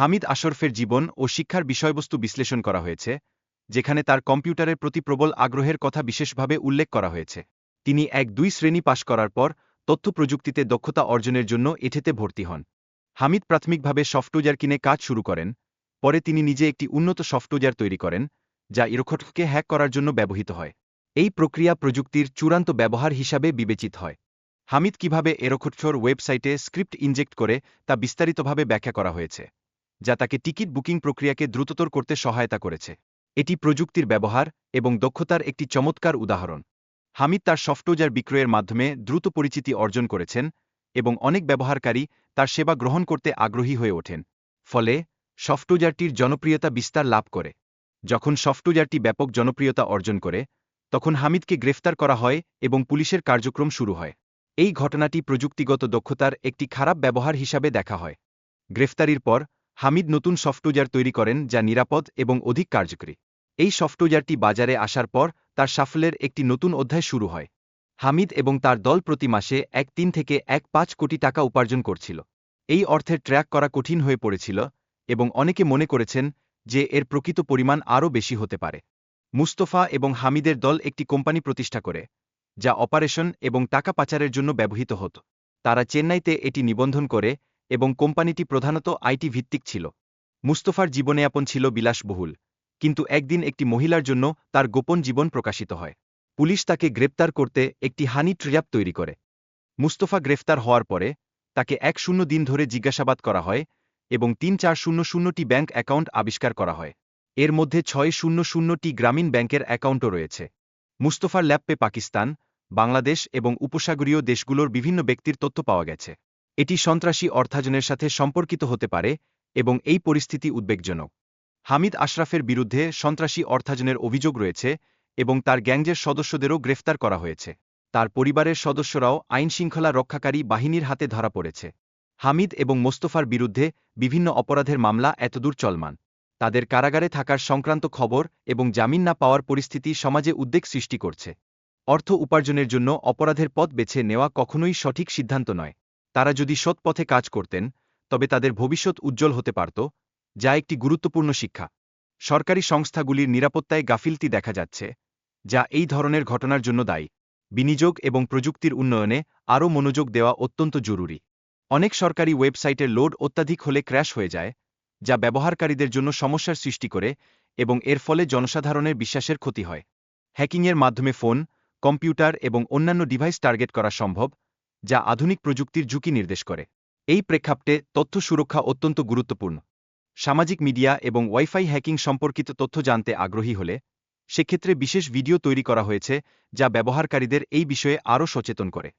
হামিদ আশরফের জীবন ও শিক্ষার বিষয়বস্তু বিশ্লেষণ করা হয়েছে, যেখানে তার কম্পিউটারের প্রতি প্রবল আগ্রহের কথা বিশেষভাবে উল্লেখ করা হয়েছে। তিনি এক দুই শ্রেণি পাশ করার পর তথ্য প্রযুক্তিতে দক্ষতা অর্জনের জন্য এঠেতে ভর্তি হন। হামিদ প্রাথমিকভাবে সফটওয়্যার কিনে কাজ শুরু করেন, পরে তিনি নিজে একটি উন্নত সফটওয়্যার তৈরি করেন, যা ইরোখটকে হ্যাক করার জন্য ব্যবহৃত হয়। এই প্রক্রিয়া প্রযুক্তির চূড়ান্ত ব্যবহার হিসাবে বিবেচিত হয়। হামিদ কীভাবে এরোখটফোর ওয়েবসাইটে স্ক্রিপ্ট ইনজেক্ট করে তা বিস্তারিতভাবে ব্যাখ্যা করা হয়েছে। যা তাকে টিকিট বুকিং প্রক্রিয়াকে দ্রুততর করতে সহায়তা করেছে। এটি প্রযুক্তির ব্যবহার এবং দক্ষতার একটি চমৎকার উদাহরণ। হামিদ তার সফটওয়্যার বিক্রয়ের মাধ্যমে দ্রুত পরিচিতি অর্জন করেছেন এবং অনেক ব্যবহারকারী তার সেবা গ্রহণ করতে আগ্রহী হয়ে ওঠেন। ফলে, সফটওয়্যারটির জনপ্রিয়তা বিস্তার লাভ করে। যখন সফটওয়্যারটি ব্যাপক জনপ্রিয়তা অর্জন করে, তখন হামিদকে গ্রেফতার করা হয় এবং পুলিশের কার্যক্রম শুরু হয়। এই ঘটনাটি প্রযুক্তিগত দক্ষতার একটি খারাপ ব্যবহার হিসাবে দেখা হয়। গ্রেফতারির পর হামিদ নতুন সফটওয়্যার তৈরি করেন যা নিরাপদ এবং অধিক কার্যকরী। এই সফটওয়্যারটি বাজারে আসার পর তার সাফল্যের একটি নতুন অধ্যায় শুরু হয়। হামিদ এবং তার দল প্রতি মাসে এক তিন থেকে এক পাঁচ কোটি টাকা উপার্জন করছিল। এই অর্থের ট্র্যাক করা কঠিন হয়ে পড়েছিল এবং অনেকে মনে করেছেন যে এর প্রকৃত পরিমাণ আরও বেশি হতে পারে। মুস্তফা এবং হামিদের দল একটি কোম্পানি প্রতিষ্ঠা করে, যা অপারেশন এবং টাকা পাচারের জন্য ব্যবহৃত হতো। তারা চেন্নাইতে এটি নিবন্ধন করে এবং কোম্পানিটি প্রধানত আইটি ভিত্তিক ছিল। মুস্তফার জীবনযাপন ছিল বিলাসবহুল, কিন্তু একদিন একটি মহিলার জন্য তার গোপন জীবন প্রকাশিত হয়। পুলিশ তাকে গ্রেপ্তার করতে একটি হানি ট্র্যাপ তৈরি করে। মুস্তফা গ্রেফতার হওয়ার পরে তাকে এক শূন্য দিন ধরে জিজ্ঞাসাবাদ করা হয় এবং তিন চার শূন্য শূন্যটি ব্যাঙ্ক অ্যাকাউন্ট আবিষ্কার করা হয়। এর মধ্যে ছয় শূন্য শূন্যটি গ্রামীণ ব্যাংকের অ্যাকাউন্টও রয়েছে। মুস্তফার ল্যাপে পাকিস্তান, বাংলাদেশ এবং উপসাগরীয় দেশগুলোর বিভিন্ন ব্যক্তির তথ্য পাওয়া গেছে। এটি সন্ত্রাসী অর্থাজনের সাথে সম্পর্কিত হতে পারে এবং এই পরিস্থিতি উদ্বেগজনক। হামিদ আশরাফের বিরুদ্ধে সন্ত্রাসী অর্থাজনের অভিযোগ রয়েছে এবং তার গ্যাংজের সদস্যদেরও গ্রেফতার করা হয়েছে। তার পরিবারের সদস্যরাও আইনশৃঙ্খলা রক্ষাকারী বাহিনীর হাতে ধরা পড়েছে। হামিদ এবং মোস্তফার বিরুদ্ধে বিভিন্ন অপরাধের মামলা এতদূর চলমান। তাদের কারাগারে থাকার সংক্রান্ত খবর এবং জামিন না পাওয়ার পরিস্থিতি সমাজে উদ্বেগ সৃষ্টি করছে। অর্থ উপার্জনের জন্য অপরাধের পথ বেছে নেওয়া কখনোই সঠিক সিদ্ধান্ত নয়। তারা যদি সৎ পথে কাজ করতেন, তবে তাদের ভবিষ্যৎ উজ্জ্বল হতে পারত, যা একটি গুরুত্বপূর্ণ শিক্ষা। সরকারি সংস্থাগুলির নিরাপত্তায় গাফিলতি দেখা যাচ্ছে, যা এই ধরনের ঘটনার জন্য দায়ী। বিনিয়োগ এবং প্রযুক্তির উন্নয়নে আরও মনোযোগ দেওয়া অত্যন্ত জরুরি। অনেক সরকারি ওয়েবসাইটের লোড অত্যাধিক হলে ক্র্যাশ হয়ে যায়, যা ব্যবহারকারীদের জন্য সমস্যার সৃষ্টি করে এবং এর ফলে জনসাধারণের বিশ্বাসের ক্ষতি হয়। হ্যাকিংয়ের মাধ্যমে ফোন, কম্পিউটার এবং অন্যান্য ডিভাইস টার্গেট করা সম্ভব যা আধুনিক প্রযুক্তির ঝুঁকি নির্দেশ করে। এই প্রেক্ষাপটে তথ্য সুরক্ষা অত্যন্ত গুরুত্বপূর্ণ। সামাজিক মিডিয়া এবং ওয়াইফাই হ্যাকিং সম্পর্কিত তথ্য জানতে আগ্রহী হলে সেক্ষেত্রে বিশেষ ভিডিও তৈরি করা হয়েছে যা ব্যবহারকারীদের এই বিষয়ে আরও সচেতন করে।